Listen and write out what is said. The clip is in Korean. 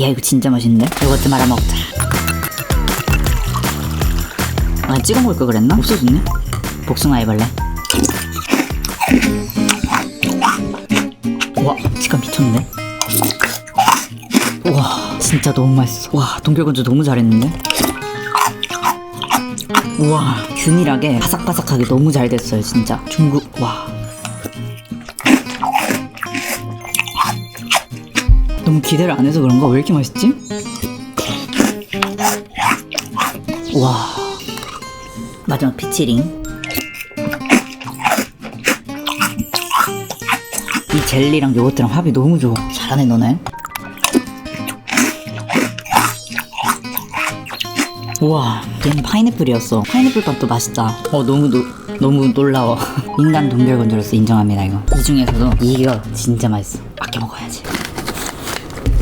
야 이거 진짜 맛있는데? 요거트 말아 먹자 아 찍어 먹을 걸 그랬나? 없어졌네 복숭아 해볼래? 와 식감 미쳤는데? 우와 진짜 너무 맛있어 와 동결건조 너무 잘했는데? 우와 균일하게 바삭바삭하게 너무 잘 됐어요 진짜 중국 와 너무 기대를 안 해서 그런가 왜 이렇게 맛있지? 와. 마지막 피치링. 이 젤리랑 요거트랑 합이 너무 좋아. 잘하네 너네. 우와 얘는 파인애플이었어. 파인애플 밥도 맛있다. 어 너무 노, 너무 놀라워. 인간 동결건조로서 인정합니다 이거. 이 중에서도 이거 진짜 맛있어. 아껴 먹어야지